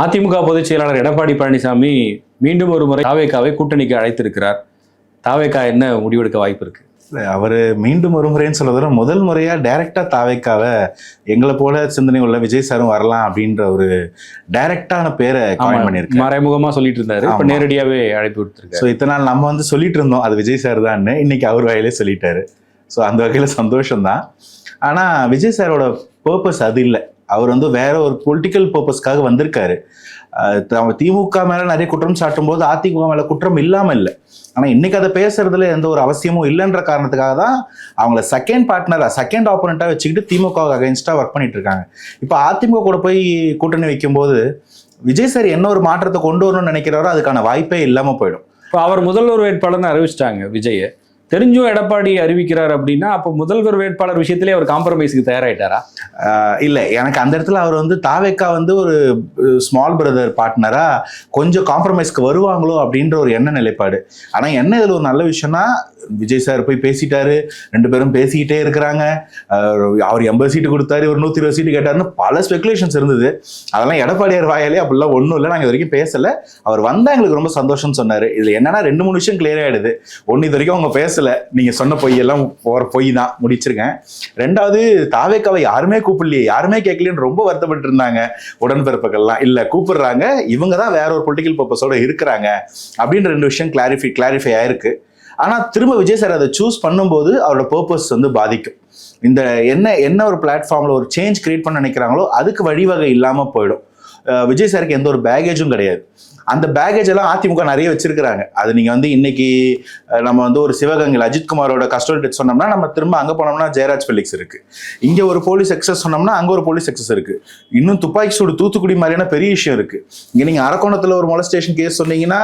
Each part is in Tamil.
அதிமுக பொதுச் செயலாளர் எடப்பாடி பழனிசாமி மீண்டும் ஒரு முறை தாவேக்காவை கூட்டணிக்கு அழைத்திருக்கிறார். தாவேக்கா என்ன முடிவெடுக்க வாய்ப்பு இருக்கு? அவர் மீண்டும் ஒரு முறைன்னு சொல்றத முதல் முறையா டைரக்டா தாவைக்காவை எங்களை போல சிந்தனை உள்ள விஜய் சாரும் வரலாம் அப்படின்ற ஒரு டைரக்டான பேரை காயின் பண்ணியிருக்காரு. மறைமுகமா சொல்லிட்டு இருந்தாரு இப்ப ஆமா. நேரடியாவே அழைப்பு விடுத்திருக்காரு. ஸோ இத்தனை நாள் நம்ம வந்து சொல்லிட்டு இருந்தோம் அது விஜய் சார் தான்னு. இன்னைக்கு அவர் வாயிலே சொல்லிட்டாரு. ஸோ அந்த வகையில் சந்தோஷம்தான். ஆனால் விஜய் சாரோட பர்பஸ் அது இல்லை. அவர் வந்து வேற ஒரு பொலிட்டிக்கல் பர்பஸ்க்காக வந்திருக்காரு. திமுக மேலே நிறைய குற்றம் சாட்டும் போது அதிமுக மேலே குற்றம் இல்லாமல் இல்லை ஆனால் இன்னைக்கு அதை பேசுறதுல எந்த ஒரு அவசியமும் இல்லைன்ற காரணத்துக்காக தான் அவங்கள செகண்ட் பார்ட்னராக செகண்ட் ஆப்போனண்ட்டாக வச்சுக்கிட்டு திமுக அகைன்ஸ்டா ஒர்க் பண்ணிட்டு இருக்காங்க. இப்போ அதிமுக கூட போய் கூட்டணி வைக்கும்போது விஜய் சார் என்ன ஒரு மாற்றத்தை கொண்டு வரணும்னு நினைக்கிறாரோ அதுக்கான வாய்ப்பே இல்லாமல் போயிடும். இப்போ அவர் முதல்வர் வேட்பாளர்னு அறிவிச்சிட்டாங்க விஜயை தெரிஞ்சும் எடப்பாடி அறிவிக்கிறார் அப்படின்னா அப்போ முதல்வர் வேட்பாளர் விஷயத்திலே அவர் காம்ப்ரமைஸுக்கு தயாராகிட்டாரா இல்லை. எனக்கு அந்த இடத்துல அவர் வந்து தாவேக்கா வந்து ஒரு ஸ்மால் பிரதர் பார்ட்னரா கொஞ்சம் காம்ப்ரமைஸ்க்கு வருவாங்களோ அப்படின்ற ஒரு எண்ண நிலைப்பாடு. ஆனால் என்ன இதில் ஒரு நல்ல விஷயம்னா விஜய் சார் போய் பேசிட்டாரு ரெண்டு பேரும் பேசிக்கிட்டே இருக்கிறாங்க. அவர் எண்பது சீட்டு கொடுத்தாரு ஒரு நூற்றி இருபது சீட்டு கேட்டாருன்னு பல ஸ்பெகுலேஷன்ஸ் இருந்தது. அதெல்லாம் எடப்பாடியார் வாயாலே அப்படிலாம் ஒன்றும் இல்லை நாங்கள் இது வரைக்கும் பேசலை. அவர் வந்தால் எங்களுக்கு ரொம்ப சந்தோஷம்னு சொன்னார். இதில் என்னன்னா ரெண்டு மூணு விஷயம் கிளியர் ஆகிடுது ஒன்று இது வரைக்கும் அவங்க பேசல. நீங்க சொன்ன பொய் எல்லாம் போற பொய் தான் முடிச்சிருக்கேன். ரெண்டாவது தாவேக்காவை யாருமே கூப்பிடலையே. யாருமே கேட்கலன்னு ரொம்ப வருத்தப்பட்டு இருந்தாங்க. உடன்பிறப்புகள்லாம். இல்ல கூப்பிடுறாங்க. இவங்க தான் வேற ஒரு பொலிட்டிக்கல் பர்பஸோட இருக்கிறாங்க. அப்படின்ற ரெண்டு விஷயம் கிளாரிஃபை கிளாரிஃபை ஆயிருக்கு. ஆனா திரும்ப விஜய் சார் அதை சூஸ் பண்ணும்போது அவரோட பர்பஸ் வந்து பாதிக்கும். இந்த என்ன என்ன ஒரு பிளாட்ஃபார்ம்ல ஒரு சேஞ்ச் கிரியேட் பண்ண நினைக்கிறாங்களோ அதுக்கு வழிவகை இல்லாம போயிடும். விஜய் சாருக்கு எந்த ஒரு பேகேஜும் கிடையாது. அந்த பேகேஜ் எல்லாம் அதிமுக நிறைய வச்சிருக்கிறாங்க. அது நீங்க வந்து இன்னைக்கு நம்ம வந்து ஒரு சிவகங்கையில் அஜித்குமாரோட கஸ்டோடி டெத் சொன்னோம்னா நம்ம திரும்ப அங்க போனோம்னா ஜெயராஜ் ஃபெலிக்ஸ் இருக்கு. இங்க ஒரு போலீஸ் எக்ஸஸ் சொன்னோம்னா அங்க ஒரு போலீஸ் எக்ஸஸ் இருக்கு. இன்னும் துப்பாக்கி சூடு தூத்துக்குடி மாதிரியான பெரிய விஷயம் இருக்கு. இங்க நீங்க அரக்கோணத்துல ஒரு மொலஸ்டேஷன் கேஸ் சொன்னீங்கன்னா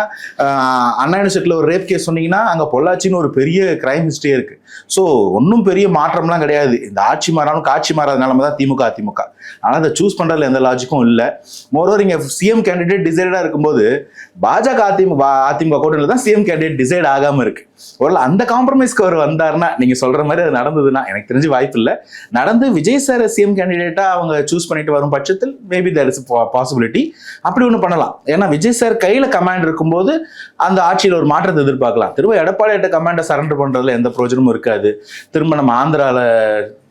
அண்ணா யூனிவர்சிட்டியில் ஒரு ரேப் கேஸ் சொன்னீங்கன்னா அங்க பொள்ளாச்சின்னு ஒரு பெரிய கிரைம் ஹிஸ்டரியே இருக்கு. ஸோ ஒன்றும் பெரிய மாற்றம்லாம் கிடையாது. இந்த ஆட்சி மாறாலும் காட்சி மாறாத தான் திமுக அதிமுக. ஆனால் அதை சூஸ் பண்றதுல எந்த லாஜிக்கும் இல்லை. மோரோவர் இங்க சிஎம் கேண்டிடேட் டிசைடா இருக்கும்போது பாஜக அதிமுக அதிமுக கூட்டணியில் தான் சிஎம் கேண்டிடேட் டிசைட் ஆகாமல் இருக்கு. ஒருவேளை அந்த காம்ப்ரமைஸ்க்கு அவர் வந்தார்னா நீங்க சொல்ற மாதிரி அது நடந்ததுன்னா எனக்கு தெரிஞ்சு வாய்ப்பு இல்லை. நடந்து விஜய் சார் சிஎம் கேண்டிடேட்டா அவங்க சூஸ் பண்ணிட்டு வரும் பட்சத்தில் மேபி தேர் இஸ் பாசிபிலிட்டி அப்படி ஒன்று பண்ணலாம். ஏன்னா விஜய் சார் கையில் கமாண்ட் இருக்கும்போது அந்த ஆட்சியில் ஒரு மாற்றத்தை எதிர்பார்க்கலாம். திரும்ப எடப்பாடியிட்ட கமாண்டை சரண்டர் பண்றதுல எந்த பிரயோஜனமும் இருக்காது. திரும்ப நம்ம ஆந்திரால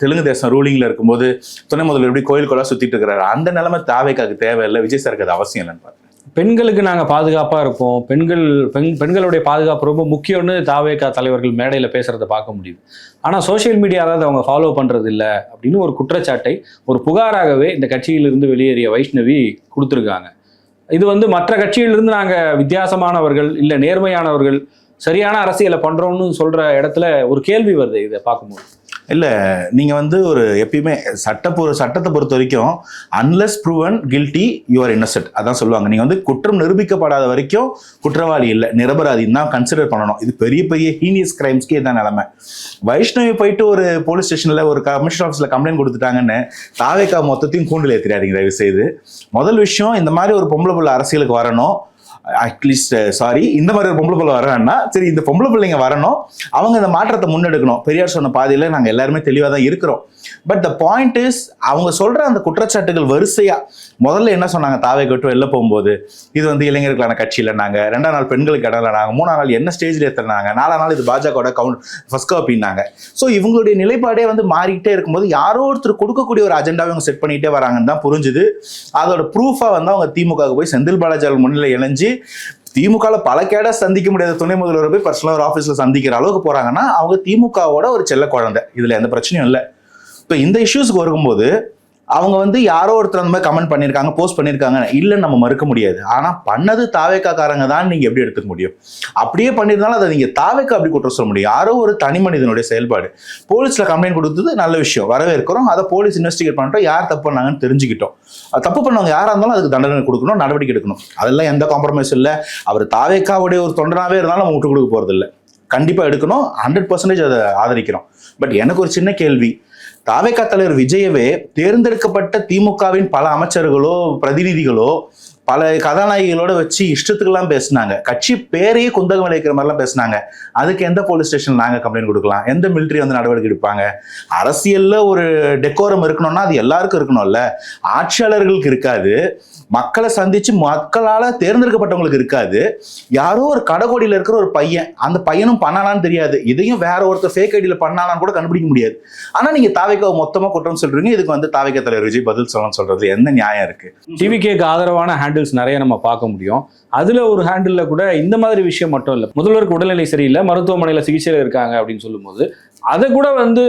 தெலுங்கு தேசம் ரூலிங்ல இருக்கும்போது துணை முதல்வர் எப்படி கோயில் கோலா சுத்திட்டு இருக்கிறாரு அந்த நிலைமை தாவேக்காக்கு தேவையில்லை. விஜய் சாருக்கு அது அவசியம் இல்லைன்னு பார்க்கிறேன். பெண்களுக்கு நாங்கள் பாதுகாப்பாக இருப்போம் பெண்கள் பெண் பெண்களுடைய பாதுகாப்பு ரொம்ப முக்கியம்னு தாவேகா தலைவர்கள் மேடையில் பேசுகிறத பார்க்க முடியுது. ஆனால் சோஷியல் மீடியாவில் அவங்க ஃபாலோ பண்ணுறது இல்லை அப்படின்னு ஒரு குற்றச்சாட்டை ஒரு புகாராகவே இந்த கட்சியிலிருந்து வெளியேறிய வைஷ்ணவி கொடுத்துருக்காங்க. இது வந்து மற்ற கட்சியிலிருந்து நாங்கள் வித்தியாசமானவர்கள் இல்லை நேர்மையானவர்கள் சரியான அரசியலை பண்ணுறோன்னு சொல்கிற இடத்துல ஒரு கேள்வி வருது இதை பார்க்கும்போது. இல்லை நீங்கள் வந்து ஒரு எப்பயுமே சட்டப்பூர்வ சட்டத்தை பொறுத்த வரைக்கும் unless proven guilty you're innocent அதான் சொல்லுவாங்க. நீங்கள் வந்து குற்றம் நிரூபிக்கப்படாத வரைக்கும் குற்றவாளி இல்லை நிரபராதின்னு தான் கன்சிடர் பண்ணணும். இது பெரிய பெரிய ஹீனியஸ் கிரைம்ஸ்க்கே இதான் நிலமை. வைஷ்ணவி போயிட்டு ஒரு போலீஸ் ஸ்டேஷனில் ஒரு கமிஷன் ஆஃபீஸில் கம்ப்ளைண்ட் கொடுத்துட்டாங்கன்னு தாவேக்கா மொத்தத்தையும் கூண்டில் ஏற்றிடாதீங்க தயவு செய்து முதல் விஷயம் இந்த மாதிரி ஒரு பொம்பளை பிள்ளை அரசியலுக்கு வரணும். அட்லீஸ்ட் சாரி uh, இந்த மாதிரி ஒரு பொம்பளை பிள்ளை வரணும்னா சரி இந்த பொம்பளை பிள்ளைங்க வரணும். அவங்க இந்த மாற்றத்தை முன்னெடுக்கணும். பெரியார் சொன்ன பாதையில் நாங்கள் எல்லாருமே தெளிவாக தான் இருக்கிறோம். பட் த பாயிண்ட் இஸ் அவங்க சொல்ற அந்த குற்றச்சாட்டுகள் வரிசையா முதல்ல என்ன சொன்னாங்க? தாவை கட்டும் வெளில போகும்போது இது வந்து இளைஞர்களுக்கான கட்சியில் நாங்கள் ரெண்டாம் நாள் பெண்களுக்கு இடம் நாங்கள் மூணாம் நாள் என்ன ஸ்டேஜில் ஏற்றுனாங்க நாலாம் நாள் இது பாஜகவோட கவுண்ட் ஃபஸ்ட் காப்பின்னாங்க ஸோ இவங்களுடைய நிலைப்பாடே வந்து மாறிக்கிட்டே இருக்கும்போது யாரோ ஒருத்தர் கொடுக்கக்கூடிய ஒரு அஜெண்டாவை அவங்க செட் பண்ணிகிட்டே வராங்கன்னு தான் புரிஞ்சுது. அதோட ப்ரூஃபாக வந்து அவங்க திமுக போய் செந்தில் பாலாஜி முன்னிலை இணைஞ்சு திமுகவில் பல கேட சந்திக்க முடியாத துணை முதல்வரை போய் பர்சனல் ஒரு ஆஃபீஸில் சந்திக்கிற அளவுக்கு போறாங்கன்னா அவங்க திமுகவோட ஒரு செல்ல குழந்தை. இதுல எந்த பிரச்சனையும் இல்லை. இப்போ இந்த இஷ்யூஸ்க்கு வரும்போது அவங்க வந்து யாரோ ஒருத்தர் அந்த மாதிரி கமெண்ட் பண்ணியிருக்காங்க போஸ்ட் பண்ணியிருக்காங்க. இல்லைன்னு நம்ம மறுக்க முடியாது. ஆனால் பண்ணது தாவேக்காக்காரங்க தான் நீங்கள் எப்படி எடுத்துக்க முடியும்? அப்படியே பண்ணியிருந்தாலும் அதை நீங்கள் தாவேக்கா அப்படி குற்றம் சொல்ல முடியும். யாரோ ஒரு தனி மனிதனுடைய செயல்பாடு. போலீஸில் கம்ப்ளைண்ட் கொடுத்தது நல்ல விஷயம். வரவேற்கிறோம். அதை போலீஸ் இன்வெஸ்டிகேட் பண்ணிட்டோம் யார் தப்பு பண்ணாங்கன்னு தெரிஞ்சுக்கிட்டோம். அது தப்பு பண்ணவங்க யாராக இருந்தாலும் அதுக்கு தண்டனை கொடுக்கணும் நடவடிக்கை எடுக்கணும். அதெல்லாம் எந்த காம்ப்ரமைஸ் இல்லை. அவர் தாவேக்காவுடைய ஒரு தொண்டனாவே இருந்தாலும் நம்ம விட்டு கொடுக்க போகிறது இல்லை கண்டிப்பாக எடுக்கணும். ஹண்ட்ரட் பர்சன்டேஜ் அதை ஆதரிக்கிறோம். பட் எனக்கு ஒரு சின்ன கேள்வி. தாவேக்கா தலைவர் விஜயவே தேர்ந்தெடுக்கப்பட்ட திமுகவின் பல அமைச்சர்களோ பிரதிநிதிகளோ பல கதாநாயகிகளோட வச்சு இஷ்டத்துக்கெல்லாம் பேசினாங்க. கட்சி பேரையே குந்தகம் விளைவிக்கிற மாதிரிலாம் பேசினாங்க. அதுக்கு எந்த போலீஸ் ஸ்டேஷன் நாங்கள் கம்ப்ளைண்ட் கொடுக்கலாம்? எந்த மிலிட்டரி வந்து நடவடிக்கை எடுப்பாங்க? அரசியலில் ஒரு டெக்கோரம் இருக்கணும்னா அது எல்லாருக்கும் இருக்கணும்ல. ஆட்சியாளர்களுக்கு இருக்காது. மக்களை சந்திச்சு மக்களால் தேர்ந்தெடுக்கப்பட்டவங்களுக்கு இருக்காது. யாரோ ஒரு கடகோடியில் இருக்கிற ஒரு பையன் அந்த பையனும் பண்ணானான்னு தெரியாது. இதையும் வேற ஒருத்தர் ஃபேக் ஐடியில் பண்ணானான்னு கூட கண்டுபிடிக்க முடியாது. ஆனால் நீங்கள் தாவைக்காவை மொத்தமாக குற்றம் சொல்றீங்க. இதுக்கு வந்து தாவைக்கா தலைவர் விஜய் பதில் சொல்லணும்னு சொல்றது எந்த நியாயம் இருக்கு? டிவிகேக்கு ஆதரவான ஹேண்டில்ஸ் நிறைய நம்ம பார்க்க முடியும். அதுல ஒரு ஹேண்டில்ல கூட இந்த மாதிரி விஷயம் மட்டும் இல்லை. முதல்வருக்கு உடல்நிலை சரியில்லை மருத்துவமனையில சிகிச்சையில் இருக்காங்க அப்படின்னு சொல்லும்போது அதை கூட வந்து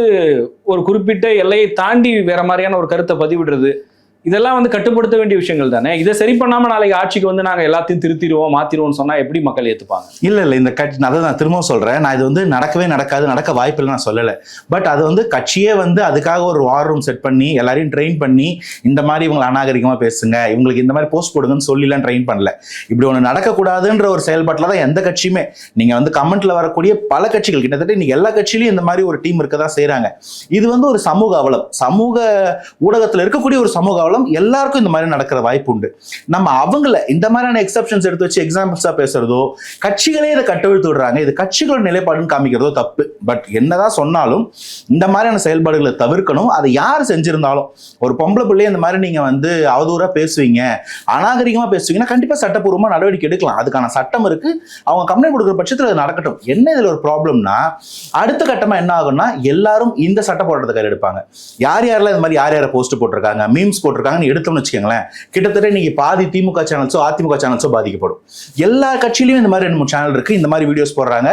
ஒரு குறிப்பிட்ட எல்லையை தாண்டி வேற மாதிரியான ஒரு கருத்தை பதிவிடுறது இதெல்லாம் வந்து கட்டுப்படுத்த வேண்டிய விஷயங்கள் தானே? இதை சரி பண்ணாம நாளைக்கு ஆட்சிக்கு வந்து நாங்க எல்லாத்தையும் திருத்திடுவோம் மாத்திடுவோம்னு சொன்னா எப்படி மக்கள் ஏத்துப்பாங்க? இல்ல இல்ல இந்த கட்சி அதை நான் திரும்பவும் சொல்றேன். நான் இது வந்து நடக்கவே நடக்காது நடக்க வாய்ப்பில்லை நான் சொல்லலை. பட் அது வந்து கட்சியே வந்து அதுக்காக ஒரு வார் ரூம் செட் பண்ணி எல்லாரையும் ட்ரெயின் பண்ணி இந்த மாதிரி இவங்களை அநாகரிகமா பேசுங்க இவங்களுக்கு இந்த மாதிரி போஸ்ட் போடுங்கன்னு சொல்லிலாம் ட்ரெயின் பண்ணல. இப்படி ஒன்று நடக்கக்கூடாதுன்ற ஒரு செயல்பாட்டில் தான் எந்த கட்சியுமே நீங்க வந்து கமெண்ட்ல வரக்கூடிய பல கட்சிகள் கிட்டத்தட்ட இன்னைக்கு எல்லா கட்சியிலையும் இந்த மாதிரி ஒரு டீம் இருக்க தான் செய்கிறாங்க இது வந்து ஒரு சமூக அவலம். சமூக ஊடகத்தில் இருக்கக்கூடிய ஒரு சமூக அவலம் எல்லாருக்கும் இந்த மாதிரி நடக்கிற வாய்ப்பு உண்டு. நம்ம அவங்கள இந்த மாதிரியான எக்ஸப்ஷன்ஸ் எடுத்து வச்சு எக்ஸாம்பிள்ஸா பேசுறதோ கட்சிகளே இதை கட்டவிழ்த்து விடுறாங்க. இது கட்சிகளோட நிலைப்பாடுன்னு காமிக்கிறதோ தப்பு. பட் என்னதான் சொன்னாலும் இந்த மாதிரியான செயல்பாடுகளை தவிர்க்கணும். அதை யார் செஞ்சிருந்தாலும் ஒரு பொம்பளை பிள்ளையே இந்த மாதிரி நீங்க வந்து அவதூறா பேசுவீங்க அநாகரிகமா பேசுவீங்கன்னா கண்டிப்பா சட்டப்பூர்வமா நடவடிக்கை எடுக்கலாம். அதுக்கான சட்டம் இருக்கு. அவங்க கம்ப்ளைண்ட் கொடுக்குற பட்சத்தில் அது நடக்கட்டும். என்ன இதுல ஒரு ப்ராப்ளம்னா அடுத்த கட்டமா என்ன ஆகும்னா எல்லாரும் இந்த சட்ட போராட்டத்தை கையில் எடுப்பாங்க. யார் யாரெல்லாம் இந்த மாதிரி யார் யாரை போஸ்ட் போட்டிருக்காங்க மீம்ஸ் போட்டிருக்காங்கன்னு எடுத்தோம்னு வச்சுக்கோங்களேன் கிட்டத்தட்ட இன்னைக்கு பாதி திமுக சேனல்ஸோ அதிமுக சேனல்ஸோ பாதிக்கப்படும். எல்லா கட்சியிலையும் இந்த மாதிரி ரெண்டு மூணு சேனல் இருக்கு இந்த மாதிரி வீடியோஸ் போடுறாங்க.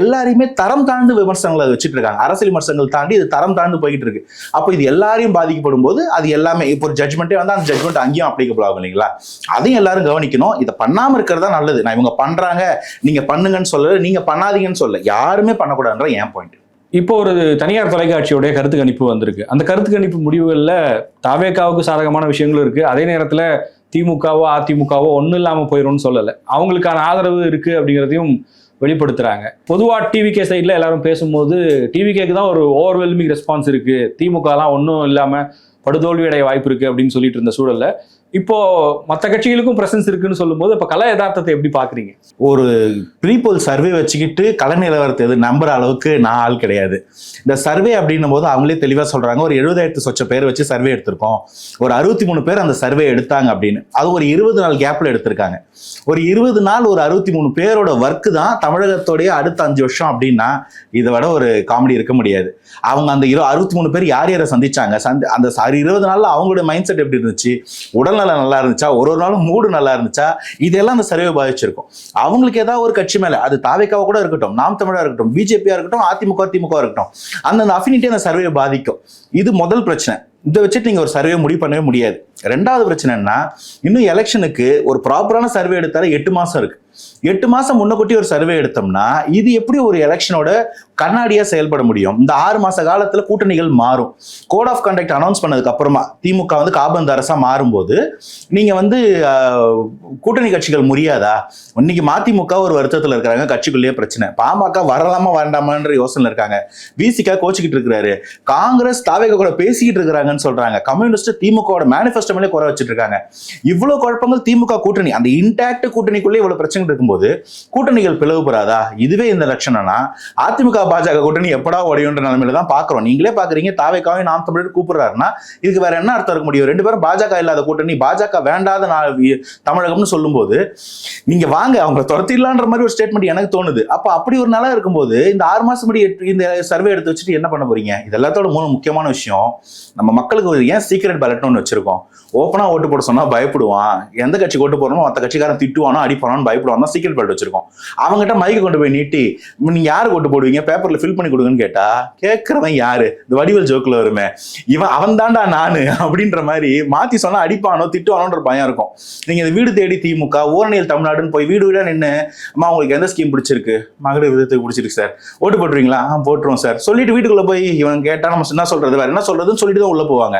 எல்லாரையுமே தரம் தாழ்ந்து விமர்சனங்களை வச்சுட்டு இருக்காங்க அரசியல் விமர்சனங்கள் தாண்டி இது தரம் தாழ்ந்து போய்கிட்டு இருக்கு அப்போ இது எல்லாரையும் பாதிக்கப்படும் போது அது எல்லாமே இப்போ ஒரு ஜட்மெண்ட்டே வந்து அந்த ஜட்மெண்ட் அங்கேயும் அப்ளிகபிள் ஆகும் இல்லைங்களா? அதையும் எல்லாரும் கவனிக்கணும். இதை பண்ணாம இருக்கிறதா நல்லது. நான் இவங்க பண்றாங்க நீங்க பண்ணுங்கன்னு சொல்லல நீங்க பண்ணாதீங்கன்னு சொல்ல யாருமே பண்ணக்கூடாதுன்ற என் பாயிண்ட் இப்போ ஒரு தனியார் தொலைக்காட்சியோடைய கருத்து கணிப்பு வந்திருக்கு. அந்த கருத்து கணிப்பு முடிவுகளில் தாவேக்காவுக்கு சாதகமான விஷயங்களும் இருக்கு. அதே நேரத்தில் திமுகவோ அதிமுகவோ ஒன்றும் இல்லாமல் போயிடும்னு சொல்லலை. அவங்களுக்கான ஆதரவு இருக்கு அப்படிங்கிறதையும் வெளிப்படுத்துறாங்க. பொதுவாக டிவிகே சைடில் எல்லாரும் பேசும்போது டிவிகேக்கு தான் ஒரு ஓவர்வெல்மிங் ரெஸ்பான்ஸ் இருக்கு. திமுகலாம் ஒன்றும் இல்லாமல் படுதோல்வி அடைய வாய்ப்பு இருக்கு அப்படின்னு சொல்லிட்டு இருந்த சூழல்ல இப்போ மற்ற கட்சிகளுக்கும் பிரசன்ஸ் இருக்குன்னு சொல்லும்போது இப்போ கலை யதார்த்தத்தை எப்படி பார்க்குறீங்க ஒரு ப்ரீபோல் சர்வே வச்சுக்கிட்டு கலை நிலவரத்தை எது நம்புற அளவுக்கு நான் ஆள் கிடையாது. இந்த சர்வே அப்படின்னும் போது அவங்களே தெளிவாக சொல்கிறாங்க ஒரு எழுபதாயிரத்து சொச்ச பேர் வச்சு சர்வே எடுத்திருக்கோம். ஒரு அறுபத்தி மூணு பேர் அந்த சர்வே எடுத்தாங்க அப்படின்னு. அது ஒரு இருபது நாள் கேப்பில் எடுத்திருக்காங்க. ஒரு இருபது நாள் ஒரு அறுபத்தி மூணு பேரோட ஒர்க்கு தான் தமிழகத்தோடைய அடுத்த அஞ்சு வருஷம் அப்படின்னா இதை விட ஒரு காமெடி இருக்க முடியாது. அவங்க அந்த இரு அறுபத்தி மூணு பேர் யார் யாரை சந்திச்சாங்க? சந்தி அந்த சாரி இருபது நாளில் அவங்களுடைய மைண்ட் செட் எப்படி இருந்துச்சு? உடல் உடல்நலம் நல்லா இருந்துச்சா? ஒரு ஒரு நாளும் மூடு நல்லா இருந்துச்சா? இதெல்லாம் அந்த சர்வே பாதிச்சிருக்கும். அவங்களுக்கு ஏதாவது ஒரு கட்சி மேலே அது தாவேக்காவா கூட இருக்கட்டும் நாம் தமிழா இருக்கட்டும் பிஜேபியா இருக்கட்டும் அதிமுக திமுக இருக்கட்டும் அந்தந்த அஃபினிட்டி அந்த சர்வே பாதிக்கும். இது முதல் பிரச்சனை. இதை வச்சுட்டு நீங்க ஒரு சர்வே முடிவு பண்ணவே முடியாது. ரெண்டாவது பிரச்சனைன்னா இன்னும் எலெக்ஷனுக்கு ஒரு ப்ராப்பரான சர்வே எடுத்தாலே எட்டு மாசம் இருக்கு. எட்டு மாசம் முன்னக்கூட்டி ஒரு சர்வே எடுத்தோம்னா இது எப்படி ஒரு எலெக்ஷனோட கண்ணாடியா செயல்பட முடியும்? இந்த ஆறு மாச காலத்துல கூட்டணிகள் மாறும். கோட் ஆஃப் கண்டக்ட் அனௌன்ஸ் பண்ணதுக்கு அப்புறமா திமுக வந்து காபந்து அரசா மாறும்போது நீங்க வந்து கூட்டணி கட்சிகள் முடியாதா இன்னைக்கு மதிமுக ஒரு வருத்தத்துல இருக்கிறாங்க கட்சிக்குள்ளேயே பிரச்சனை. பாமக வரலாமா வேண்டாமான்ற யோசனை இருக்காங்க. விசிகா கோச்சிக்கிட்டு இருக்கிறாரு. காங்கிரஸ் தாவேக கூட பேசிக்கிட்டு இருக்கிறாங்கன்னு சொல்றாங்க. கம்யூனிஸ்ட் திமுகவோட மேனிஃபெஸ்டோ மேலே குறை வச்சிட்டு இருக்காங்க. இவ்வளவு குழப்பங்கள் திமுக கூட்டணி அந்த இன்டாக்ட் கூட்டணிக்குள்ளே இவ்வளவு பிரச்சனை இருக்கும்போது கூட்டணிகள் பிளவுபடாதா? இதுவே இந்த லட்சணம்னா அதிமுக பாஜக கூட்டணி எப்படா உடையுன்ற நிலைமையில தான் பாக்குறோம் நீங்களே பாக்குறீங்க தாவேக்காவை நாம் தமிழர் கூப்பிடுறாருன்னா இதுக்கு வேற என்ன அர்த்தம் இருக்க முடியும்? ரெண்டு பேரும் பாஜக இல்லாத கூட்டணி பாஜக வேண்டாத தமிழகம்னு சொல்லும்போது நீங்க வாங்க அவங்க துரத்திடலான்ற மாதிரி ஒரு ஸ்டேட்மெண்ட் எனக்கு தோணுது. அப்ப அப்படி ஒரு நிலை இருக்கும்போது இந்த ஆறு மாசம் முடி இந்த சர்வே எடுத்து வச்சுட்டு என்ன பண்ண போறீங்க? இது எல்லாத்தோட மூணு முக்கியமான விஷயம் நம்ம மக்களுக்கு ஏன் சீக்ரெட் பேலட்னு ஒன்று வச்சிருக்கோம். ஓப்பனா ஓட்டு போட சொன்னா பயப்படுவான். எந்த கட்சிக்கு ஓட்டு போடணும் மற்ற கட்சிக்காரன் திட்டுவானோ அடிப்பானோன்னு பயப்படுவான். தான் சீக்ரெட் பேலட் வச்சிருக்கோம். அவங்ககிட்ட மைக்கை கொண்டு போய் நீட்டி நீங்க யாரு ஓட்டு போடுவீங்க? பேப்பர்ல ஃபில் பண்ணி கொடுங்கன்னு கேட்டா கேட்கறவன் யாரு? இந்த வடிவல் ஜோக்கில் வருமே. இவன் அவன் தாண்டா நானு. அப்படின்ற மாதிரி மாத்தி சொன்னா அடிப்பானோ திட்டுவானோன்ற பயம் இருக்கும். நீங்க இந்த வீடு தேடி திமுக ஓரணியல் தமிழ்நாடுன்னு போய் வீடு வீடா நின்று அம்மா உங்களுக்கு எந்த ஸ்கீம் பிடிச்சிருக்கு? மகளிர் விதத்துக்கு பிடிச்சிருக்கு சார். ஓட்டு போட்டுருவீங்களா? ஆ போட்டுருவோம் சார். சொல்லிட்டு வீட்டுக்குள்ள போய் இவன் கேட்டா நம்ம என்ன சொல்றது? வேற என்ன சொல்றதுன்னு சொல்லிட்டு தான் உள்ள போவாங்க.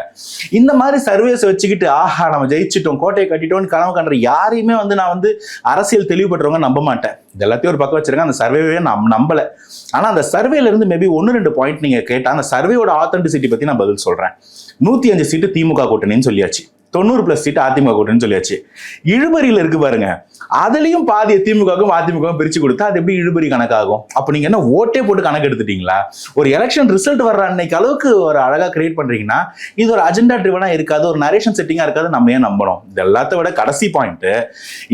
இந்த மாதிரி சர்வேஸ் வச்சுக்கிட்டு ஆஹா நம்ம ஜெயிச்சிட்டோம். கோட்டையை கட்டிட்டோம்னு கனவு கண்டுற யாரையுமே வந்து நான் வந்து அரசியல் தெளிவு தெளிவுபட்டுறவங்க நம்ப மாட்டேன். இது எல்லாத்தையும் ஒரு பக்கம் வச்சிருங்க அந்த சர்வேவே நம் நம்பல. ஆனால் அந்த சர்வேல இருந்து மேபி ஒன்று ரெண்டு பாயிண்ட் நீங்கள் கேட்டால் அந்த சர்வேயோட ஆத்தென்டிசிட்டி பற்றி நான் பதில் சொல்கிறேன் நூற்றி அஞ்சு சீட்டு திமுக கூட்டணின்னு சொல்லியாச்சு. தொண்ணூறு பிளஸ் சீட்டு அதிமுக கூட்டணின்னு சொல்லியாச்சு. இழுபறியில் இருக்கு பாருங்க. அதுலயும் பாதி திமுகவுக்கும் அதிமுகவும் பிரிச்சு கொடுத்தா அது எப்படி இழுபறி கணக்காகும்? அப்போ நீங்க என்ன ஓட்டே போட்டு கணக்கு எடுத்துட்டீங்களா? ஒரு எலெக்ஷன் ரிசல்ட் வர்ற அன்னைக்கு அளவுக்கு ஒரு அழகா கிரியேட் பண்றீங்கன்னா இது ஒரு அஜெண்டா ட்ரிவனா இருக்காது ஒரு நரேஷன் செட்டிங்கா இருக்காது நம்ம ஏன் நம்பணும்? இது எல்லாத்த விட கடைசி பாயிண்ட்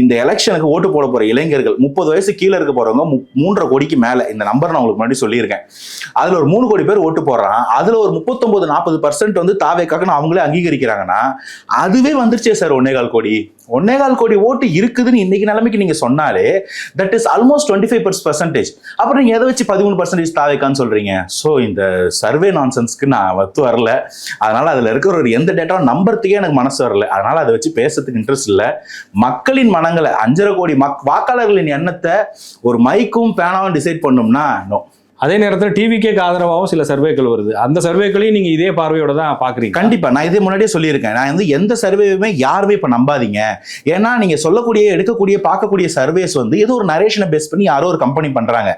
இந்த எலெக்ஷனுக்கு ஓட்டு போட போற இளைஞர்கள் முப்பது வயசு கீழே இருக்க போறவங்க மு- மூன்றரை கோடிக்கு மேல. இந்த நம்பர் நான் உங்களுக்கு முன்னாடி சொல்லியிருக்கேன். அதுல ஒரு மூணு கோடி பேர் ஓட்டு போடுறான். அதுல ஒரு முப்பத்தொன்பது நாற்பது பர்சன்ட் வந்து தாவேக்காக்குன்னு அவங்களே அங்கீகரிக்கிறாங்கன்னா அதுவே வந்துருச்சே சார் ஒன்னேகால் கோடி. ஒன்னேகால் கோடி ஓட்டு இருக்குதுன்னு இன்னைக்கு நிலைமைக்கு நீங்க சொன்னாலே that is almost twenty five percentage அப்புறம் நீங்க எதை வச்சு பதிமூணு பர்சன்டேஜ் தாவேக்கான்னு சொல்றீங்க? ஸோ இந்த சர்வே நான்சென்ஸ்க்கு நான் வத்து வரல. அதனால அதுல இருக்கிற ஒரு எந்த டேட்டாவும் நம்புறதுக்கே எனக்கு மனசு வரல. அதனால அதை வச்சு பேசுறதுக்கு இன்ட்ரெஸ்ட் இல்லை. மக்களின் மனங்களை அஞ்சரை கோடி மக் வாக்காளர்களின் எண்ணத்தை ஒரு மைக்கும் பேனாவும் டிசைட் பண்ணோம்னா நோ அதே நேரத்தில் டிவிக்கேக்கு ஆதரவாகவும் சில சர்வேக்கள் வருது. அந்த சர்வேக்களையும் நீங்க இதே பார்வையோட தான் பாக்குறீங்க கண்டிப்பா. நான் இதே முன்னாடியே சொல்லியிருக்கேன். நான் வந்து எந்த சர்வேயுமே யாருமே இப்ப நம்பாதீங்க. ஏன்னா நீங்க சொல்லக்கூடிய எடுக்கக்கூடிய பார்க்கக்கூடிய சர்வேஸ் வந்து ஏதோ ஒரு நரேஷனை பேஸ் பண்ணி யாரோ ஒரு கம்பெனி பண்றாங்க.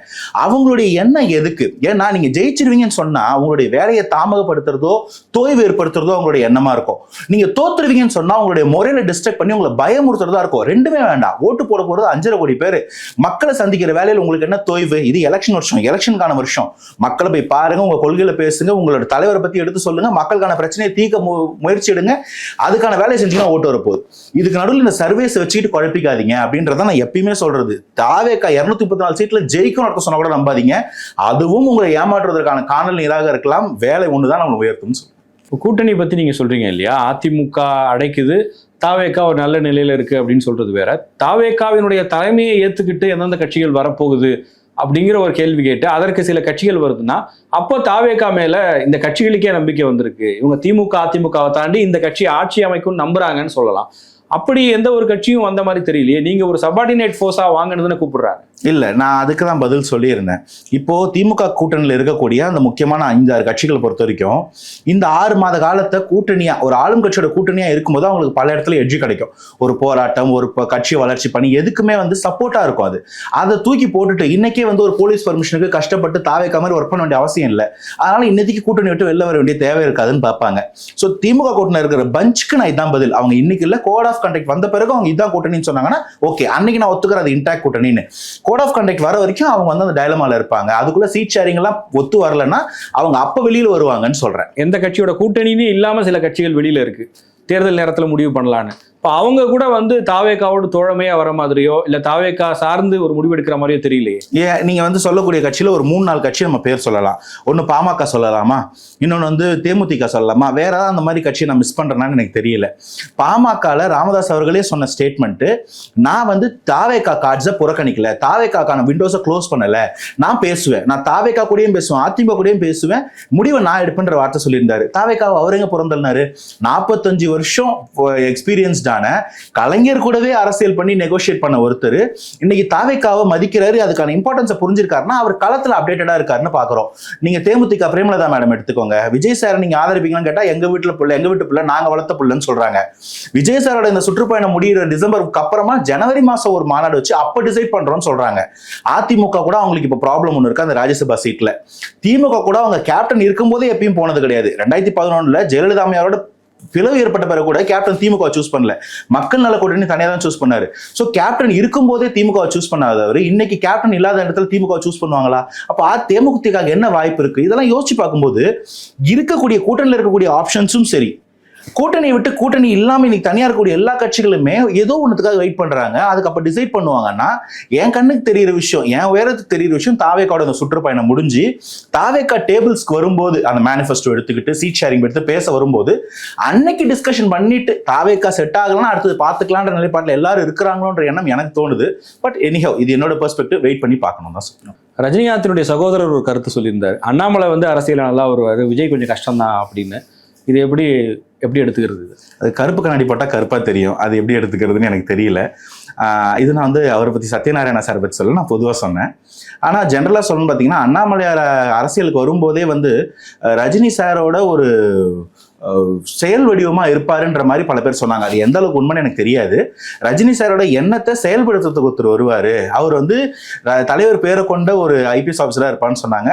அவங்களுடைய எண்ணம் எதுக்கு? ஏன்னா நீங்க ஜெயிச்சிருவீங்கன்னு சொன்னா அவங்களுடைய வேலையை தாமதப்படுத்துறதோ தோய்வு ஏற்படுத்துறதோ அவங்களுடைய எண்ணமா இருக்கும். நீங்க தோத்துருவீங்கன்னு சொன்னா உங்களுடைய முறையில டிஸ்ட்ரக்ட் பண்ணி உங்களை பயமுறுத்துறதா இருக்கும். ரெண்டுமே வேண்டாம். ஓட்டு போட போறது அஞ்சரை கோடி பேர். மக்களை சந்திக்கிற வேலையில் உங்களுக்கு என்ன தோய்வு? இது எலெக்ஷன் வருஷம். எலெக்ஷனுக்கான வருஷம். மக்களை போய் பாருங்க உங்க கொள்கையில பேசுங்க உங்களோட தலைவரை பத்தி எடுத்து சொல்லுங்க மக்களுக்கான பிரச்சனையை தீர்க்க மு- முயற்சி எடுங்க அதுக்கான வேலையை செஞ்சீங்கன்னா ஓட்டு வரப்போகுது. இதுக்கு நடுவில் இந்த சர்வேஸ் வச்சுக்கிட்டு குழப்பிக்காதீங்க அப்படின்றத நான் எப்பயுமே சொல்றது. தாவேக்கா இருநூத்தி முப்பத்தி நாலு சீட்ல ஜெயிக்கும் நடத்த சொன்னா கூட நம்பாதீங்க. அதுவும் உங்களை ஏமாற்றுவதற்கான காணல் நீராக இருக்கலாம். வேலை ஒண்ணுதான் நம்மளை உயர்த்தும்னு சொல்றேன். இப்போ கூட்டணி பத்தி நீங்க சொல்றீங்க இல்லையா? அதிமுக அடைக்குது தாவேக்கா ஒரு நல்ல நிலையில இருக்கு அப்படின்னு சொல்றது வேற. தாவேக்காவினுடைய தலைமையை ஏத்துக்கிட்டு எந்தெந்த கட்சிகள் வரப்போகுது? அப்படிங்கிற ஒரு கேள்வி கேட்டு அதற்கு சில கட்சிகள் வருதுன்னா அப்போ தாவேக்கா மேல இந்த கட்சிகளுக்கே நம்பிக்கை வந்திருக்கு. இவங்க திமுக அதிமுகவை தாண்டி இந்த கட்சி ஆட்சி அமைக்கும் நம்புறாங்கன்னு சொல்லலாம். அப்படி எந்த ஒரு கட்சியும் வந்த மாதிரி தெரியலையே. நீங்க ஒரு சபார்டினேட் ஃபோர்ஸா வாங்கினதுன்னு கூப்பிடுறாங்க. இல்ல நான் அதுக்கு தான் பதில் சொல்லியிருந்தேன். இப்போ திமுக கூட்டணியில் இருக்கக்கூடிய அந்த முக்கியமான ஐந்தாறு கட்சிகளை பொறுத்த வரைக்கும் இந்த ஆறு மாத காலத்தை கூட்டணியா ஒரு ஆளும் கட்சியோட கூட்டணியா இருக்கும்போது அவங்களுக்கு பல இடத்துல எட்ஜு கிடைக்கும். ஒரு போராட்டம் ஒரு ப- கட்சி வளர்ச்சி பண்ணி எதுக்குமே வந்து சப்போர்ட்டா இருக்கும் அது. அதை தூக்கி போட்டுட்டு இன்னைக்கே வந்து ஒரு போலீஸ் பர்மிஷனுக்கு கஷ்டப்பட்டு தாவைக்க மாதிரி ஒர்க் பண்ண வேண்டிய அவசியம் இல்லை. அதனால இன்னைக்கு கூட்டணி விட்டு வெளில வர வேண்டிய தேவை இருக்காதுன்னு பார்ப்பாங்க. ஸோ திமுக கூட்டணி இருக்கிற பஞ்சுக்கு நான் இதான் பதில். அவங்க இன்னைக்கு இல்லை கோட் ஆஃப் கண்டக்ட் வந்த பிறகு அவங்க இதான் கூட்டணின்னு சொன்னாங்கன்னா ஓகே அன்னைக்கு நான் ஒத்துக்கிற அது இன்டாக்ட் கூட்டணின்னு. கோட் ஆஃப் கண்டக்ட் வர வரைக்கும் அவங்க வந்து அந்த டயலமால இருப்பாங்க. அதுக்குள்ள சீட் ஷேரிங் எல்லாம் ஒத்து வரலன்னா அவங்க அப்ப வெளியில வருவாங்கன்னு சொல்றேன். எந்த கட்சியோட கூட்டணின்னு இல்லாம சில கட்சிகள் வெளியில இருக்கு. தேர்தல் நேரத்தில் முடிவு பண்ணலான்னு. இப்போ அவங்க கூட வந்து தாவேக்காவோட தோழமையா வர மாதிரியோ இல்ல தாவேக்கா சார்ந்து ஒரு முடிவு எடுக்கிற மாதிரியோ தெரியலையே. ஏ நீங்க வந்து சொல்லக்கூடிய கட்சியில ஒரு மூணு நாலு கட்சி நம்ம பேர் சொல்லலாம். ஒன்னு பாமக சொல்லலாமா? இன்னொன்னு வந்து தேமுதிக சொல்லலாமா? வேற ஏதாவது அந்த மாதிரி கட்சியை நான் மிஸ் பண்றேனான்னு எனக்கு தெரியல. பாமகல ராமதாஸ் அவர்களே சொன்ன ஸ்டேட்மெண்ட் நான் வந்து தாவேக்கா கார்ட்ஸை புறக்கணிக்கல. தாவேக்காக்கான விண்டோஸை க்ளோஸ் பண்ணல. நான் பேசுவேன். நான் தாவேக்கா கூடயும் பேசுவேன். அதிமுக கூடயும் பேசுவேன். முடிவை நான் எடுப்பேன்ற வார்த்தை சொல்லியிருந்தாரு. தாவேக்காவை அவர் எங்க பிறந்தல்னாரு நாற்பத்தஞ்சு வருஷம் எக்ஸ்பீரியன்ஸ்டான கலைஞர் கூடவே அரசியல் பண்ணி நெகோஷியேட் பண்ண ஒருத்தர். இன்னைக்கு தாவேக்காவை மதிக்கிறாரு அதுக்கான இம்பார்ட்டன்ஸை புரிஞ்சிருக்காருன்னா அவர் களத்தில் அப்டேட்டடா இருக்காருன்னு பாக்குறோம். நீங்க தேமுதிக பிரேமலதா மேடம் எடுத்துக்கோங்க. விஜய் சார் நீங்க ஆதரிப்பீங்களான்னு கேட்டா எங்க வீட்டுல பிள்ளை எங்க வீட்டு பிள்ளை நாங்க வளர்த்த பிள்ளைன்னு சொல்றாங்க. விஜய் சாரோட இந்த சுற்றுப்பயணம் முடியிற டிசம்பருக்கு அப்புறமா ஜனவரி மாசம் ஒரு மாநாடு வச்சு அப்ப டிசைட் பண்றோம்னு சொல்றாங்க. அதிமுக கூட அவங்களுக்கு இப்ப ப்ராப்ளம் ஒன்று இருக்கு அந்த ராஜ்யசபா சீட்ல. திமுக கூட அவங்க கேப்டன் இருக்கும்போதே எப்பயும் போனது கிடையாது. ரெண்டாயிரத்தி பதினொன்னுல ஜெயலலிதா அம்மையாரோட பிளவு ஏற்பட்ட பிறகு கூட கேப்டன் திமுக சூஸ் பண்ணல. மக்கள் நல கூட்டணி தனியாக தான் சூஸ் பண்ணாரு. ஸோ கேப்டன் இருக்கும்போதே திமுக சூஸ் பண்ணாதவர். இன்னைக்கு கேப்டன் இல்லாத இடத்துல திமுக சூஸ் பண்ணுவாங்களா? அப்ப ஆ தேமுதிக என்ன வாய்ப்பு இருக்கு? இதெல்லாம் யோசிச்சு பார்க்கும்போது இருக்கக்கூடிய கூட்டணியில் இருக்கக்கூடிய ஆப்ஷன்ஸும் சரி. கூட்டணியை விட்டு கூட்டணி இல்லாமல் இன்னைக்கு தனியாக இருக்கக்கூடிய எல்லா கட்சிகளுமே ஏதோ ஒன்றுத்துக்காக வெயிட் பண்ணுறாங்க அதுக்கு டிசைட் பண்ணுவாங்கன்னா என் கண்ணுக்கு தெரியிற விஷயம் என் உயரத்துக்கு தெரியிற விஷயம் தாவேக்காவோட அந்த சுற்றுப்பயணம் முடிஞ்சு தாவேக்கா டேபிள்ஸ்க்கு வரும்போது அந்த மேனிஃபெஸ்டோ எடுத்துக்கிட்டு சீட் ஷேரிங் எடுத்து பேச வரும்போது அன்னைக்கு டிஸ்கஷன் பண்ணிட்டு தாவேக்கா செட் ஆகலாம் அடுத்தது பார்த்துக்கலான்ற நிலைப்பாட்டில் எல்லாரும் இருக்கிறாங்களோன்ற எண்ணம் எனக்கு தோணுது. பட் எனிஹவ் இது என்னோட பெர்ஸ்பெக்டிவ் வெயிட் பண்ணி பார்க்கணும் தான் சொல்லணும் ரஜினிகாந்தினுடைய சகோதரர் ஒரு கருத்து சொல்லியிருந்தார். அண்ணாமலை வந்து அரசியல் நல்லா வருவார் விஜய் கொஞ்சம் கஷ்டம்தான் அப்படின்னு. இது எப்படி எப்படி எடுத்துக்கிறது அது கருப்பு கண்ணாடி போட்டால் கருப்பாக தெரியும். அது எப்படி எடுத்துக்கிறதுன்னு எனக்கு தெரியல. இது நான் வந்து அவரை பற்றி சத்யநாராயண சார் பற்றி சொல்ல நான் பொதுவாக சொன்னேன். ஆனால் ஜென்ரலாக சொல்லணும்னு பார்த்தீங்கன்னா அண்ணாமலையார் அரசியலுக்கு வரும்போதே வந்து ரஜினி சாரோட ஒரு செயல் வடிவமாக இருப்பாருன்ற மாதிரி பல பேர் சொன்னாங்க. அது எந்த அளவுக்கு உண்மைன்னு எனக்கு தெரியாது. ரஜினி சாரோட எண்ணத்தை செயல்படுத்துறதுக்கு ஒருத்தர் வருவார். அவர் வந்து தலைவர் பேரை கொண்ட ஒரு ஐபிஎஸ் ஆஃபீஸராக இருப்பான்னு சொன்னாங்க.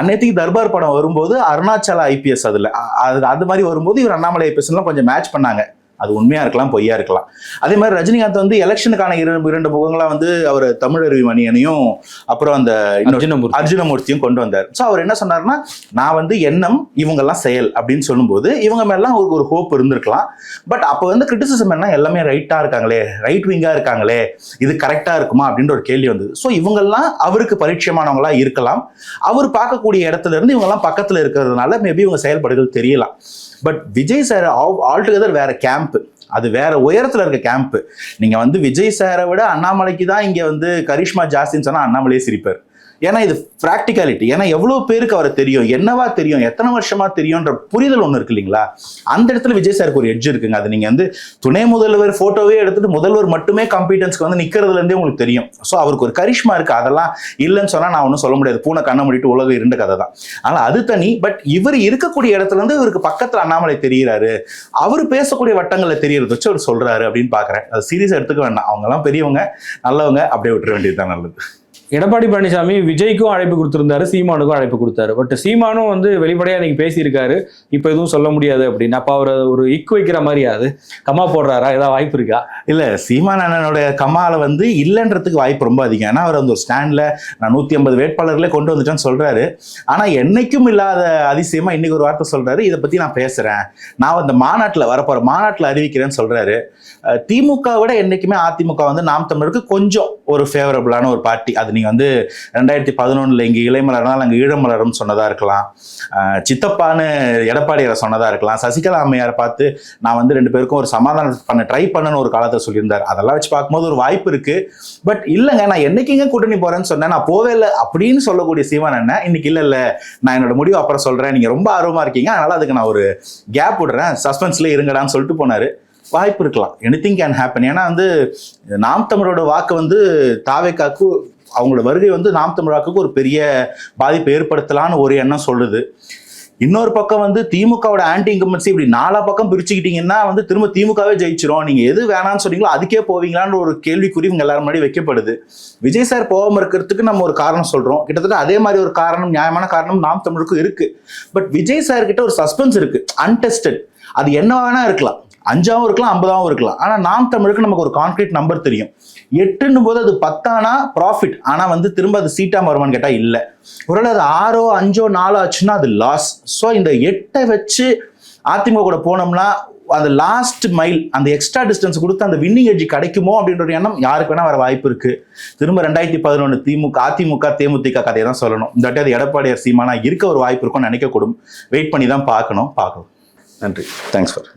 அன்னைத்துக்கு தர்பார் படம் வரும்போது அருணாச்சல ஐபிஎஸ் அதில் அது அது மாதிரி வரும்போது இவர் அண்ணாமலை ஐபிஎஸ்லாம் கொஞ்சம் மேட்ச் பண்ணாங்க. அது உண்மையா இருக்கலாம் பொய்யா இருக்கலாம். அதே மாதிரி ரஜினிகாந்த் வந்து எலெக்ஷனுக்கான இரண்டு இரண்டு முகங்களா வந்து அவர் தமிழருவி மணியனையும் அப்புறம் அந்த அர்ஜுனமூர்த்தியும் கொண்டு வந்தார். ஸோ அவர் என்ன சொன்னார்னா நான் வந்து எண்ணம் இவங்கெல்லாம் செயல் அப்படின்னு சொல்லும்போது இவங்க மேலாம் அவருக்கு ஒரு ஹோப் இருந்திருக்கலாம். பட் அப்போ வந்து கிரிட்டிசிசம் என்ன எல்லாமே ரைட்டா இருக்காங்களே ரைட் விங்கா இருக்காங்களே இது கரெக்டா இருக்குமா அப்படின்ற ஒரு கேள்வி வந்தது. ஸோ இவங்கெல்லாம் அவருக்கு பரிச்சயமானவங்களா இருக்கலாம். அவர் பார்க்கக்கூடிய இடத்துல இருந்து இவங்கெல்லாம் பக்கத்துல இருக்கிறதுனால மேபி இவங்க செயல்பாடுகள் தெரியலாம். பட் விஜய் சார் ஆல்டுகெதர் வேற கேம்ப் அது வேற உயரத்துல இருக்க கேம்ப் நீங்க வந்து விஜய் சாரை விட அண்ணாமலைக்கு தான் இங்க வந்து கரிஷ்மா ஜாஸ்தின்னு சொன்னா அண்ணாமலையே சிரிப்பார். ஏன்னா இது ப்ராக்டிகாலிட்டி ஏன்னா எவ்வளவு பேருக்கு அவரை தெரியும் என்னவா தெரியும் எத்தனை வருஷமா தெரியும்ன்ற புரிதல் ஒன்று இருக்கு இல்லைங்களா? அந்த இடத்துல விஜய் சாருக்கு ஒரு எட்ஜ் இருக்குங்க. அது நீங்க வந்து துணை முதல்வர் போட்டோவே எடுத்துட்டு முதல்வர் மட்டுமே காம்பிடன்ஸ்க்கு வந்து நிக்கிறதுல இருந்தே உங்களுக்கு தெரியும். ஸோ அவருக்கு ஒரு கரிஷ்மா இருக்கு. அதெல்லாம் இல்லைன்னு சொன்னா நான் ஒன்றும் சொல்ல முடியாது. பூனை கண்ணை முடிட்டு உலகம் இருண்ட கதை தான். ஆனால் அது தனி. பட் இவர் இருக்கக்கூடிய இடத்துல இருந்து இவருக்கு பக்கத்துல அண்ணாமலை தெரிகிறாரு அவர் பேசக்கூடிய வட்டங்களில் தெரியறத வச்சு அவர் சொல்றாரு அப்படின்னு பாக்குறேன். அது சீரியஸ் எடுத்துக்க வேண்டாம். அவங்க எல்லாம் பெரியவங்க நல்லவங்க அப்படியே விட்டுற வேண்டியது தான் நல்லது. எடப்பாடி பழனிசாமி விஜய்க்கும் அழைப்பு கொடுத்துருந்தாரு சீமானுக்கும் அழைப்பு கொடுத்தாரு. பட் சீமானும் வந்து வெளிப்படையா நீங்க பேசியிருக்காரு. இப்போ எதுவும் சொல்ல முடியாது அப்படின்னு. அப்ப அவர் ஒரு இக் வைக்கிற மாதிரியாது கம்மா போடுறாரா? ஏதாவது வாய்ப்பு இருக்கா? இல்ல சீமான் அண்ணனோட கமால வந்து இல்லைன்றதுக்கு வாய்ப்பு ரொம்ப அதிகம். ஏன்னா அவர் வந்து ஒரு ஸ்டாண்ட்ல நான் நூத்தி ஐம்பது வேட்பாளர்களே கொண்டு வந்துட்டேன்னு சொல்றாரு. ஆனா என்னைக்கும் இல்லாத அதிசயமா இன்னைக்கு ஒரு வார்த்தை சொல்றாரு. இதை பத்தி நான் பேசுறேன். நான் அந்த மாநாட்டுல வரப்போற மாநாட்டுல அறிவிக்கிறேன்னு சொல்றாரு. திமுக விட என்னைக்குமே அதிமுக வந்து நாம் தமிழருக்கு கொஞ்சம் ஒரு ஃபேவரபிளான ஒரு பார்ட்டி அது நீங்கள் வந்து ரெண்டாயிரத்தி பதினொன்றில் இங்கே இளைமலர்னால் அங்கே ஈழமலர்னு சொன்னதாக இருக்கலாம். சித்தப்பான்னு எடப்பாடியாரை சொன்னதாக இருக்கலாம். சசிகலா அம்மையாரை பார்த்து நான் வந்து ரெண்டு பேருக்கும் ஒரு சமாதானம் பண்ண ட்ரை பண்ணன்னு ஒரு காலத்தை சொல்லியிருந்தார். அதெல்லாம் வச்சு பார்க்கும்போது ஒரு வாய்ப்பு இருக்குது பட் இல்லைங்க நான் என்னைக்குங்க கூட்டணி போகிறேன்னு சொன்னேன். நான் போவே இல்லை அப்படின்னு சொல்லக்கூடிய சீமான் என்ன? இன்னைக்கு இல்லை இல்லை. நான் என்னோட முடிவு அப்புறம் சொல்கிறேன் நீங்கள் ரொம்ப ஆர்வமாக இருக்கீங்க. அதனால் அதுக்கு நான் ஒரு கேப் விடுறேன். சஸ்பென்ஸ்லேயே இருங்கடான்னு சொல்லிட்டு போனார். வாய்ப்பு இருக்கலாம். எனிதிங் கேன் ஹேப்பன் ஏன்னா வந்து நாம் தமிழோட வாக்கு வந்து தாவேக்காக்கு அவங்களோட வருகை வந்து நாம் தமிழாக்குக்கு ஒரு பெரிய பாதிப்பை ஏற்படுத்தலான்னு ஒரு எண்ணம் சொல்லுது. இன்னொரு பக்கம் வந்து திமுகவோட ஆன்டி இன்கம்பன்சி இப்படி நாலா பக்கம் பிரிச்சுக்கிட்டீங்கன்னா வந்து திரும்ப திமுகவே ஜெயிச்சிரும். நீங்க எது வேணாம்னு சொன்னீங்களோ அதுக்கே போவீங்களான்னு ஒரு கேள்விக்குறி இவங்க எல்லாரும் முன்னாடி வைக்கப்படுது. விஜய் சார் போகாம இருக்கிறதுக்கு நம்ம ஒரு காரணம் சொல்றோம். கிட்டத்தட்ட அதே மாதிரி ஒரு காரணம் நியாயமான காரணம் நாம் தமிழுக்கும் இருக்கு. பட் விஜய் சார் கிட்ட ஒரு சஸ்பென்ஸ் இருக்கு. அன்டெஸ்டட் அது என்ன வேணா இருக்கலாம். அஞ்சாவும் இருக்கலாம் ஐம்பதாவும் இருக்கலாம். ஆனா நாம் தமிழுக்கு நமக்கு ஒரு கான்கிரீட் நம்பர் தெரியும். எட்டுன்னும் போது அது பத்தானா? ப்ராஃபிட் ஆனா வந்து திரும்ப அது சீட்டா வருமான்னு கேட்டா இல்ல. ஒருவேளை அது ஆறோ அஞ்சோ நாலோ ஆச்சுன்னா அது லாஸ் ஸோ இந்த எட்டை வச்சு அதிமுக கூட போனோம்னா அந்த லாஸ்ட் மைல் அந்த எக்ஸ்ட்ரா டிஸ்டன்ஸ் கொடுத்து அந்த வின்னிங் எட்ஜ் கிடைக்குமோ அப்படின்ற ஒரு எண்ணம் யாருக்கு வேணா வர வாய்ப்பு இருக்கு. திரும்ப ரெண்டாயிரத்தி பதினொன்று திமுக அதிமுக தேமுதிக கதையை தான் சொல்லணும். இந்த வாட்டி அது எடப்பாடியார் சீமானா இருக்க ஒரு வாய்ப்பு இருக்கும்னு நினைக்கக்கூடும். வெயிட் பண்ணி தான் பார்க்கணும். பார்க்கணும் நன்றி. Thanks for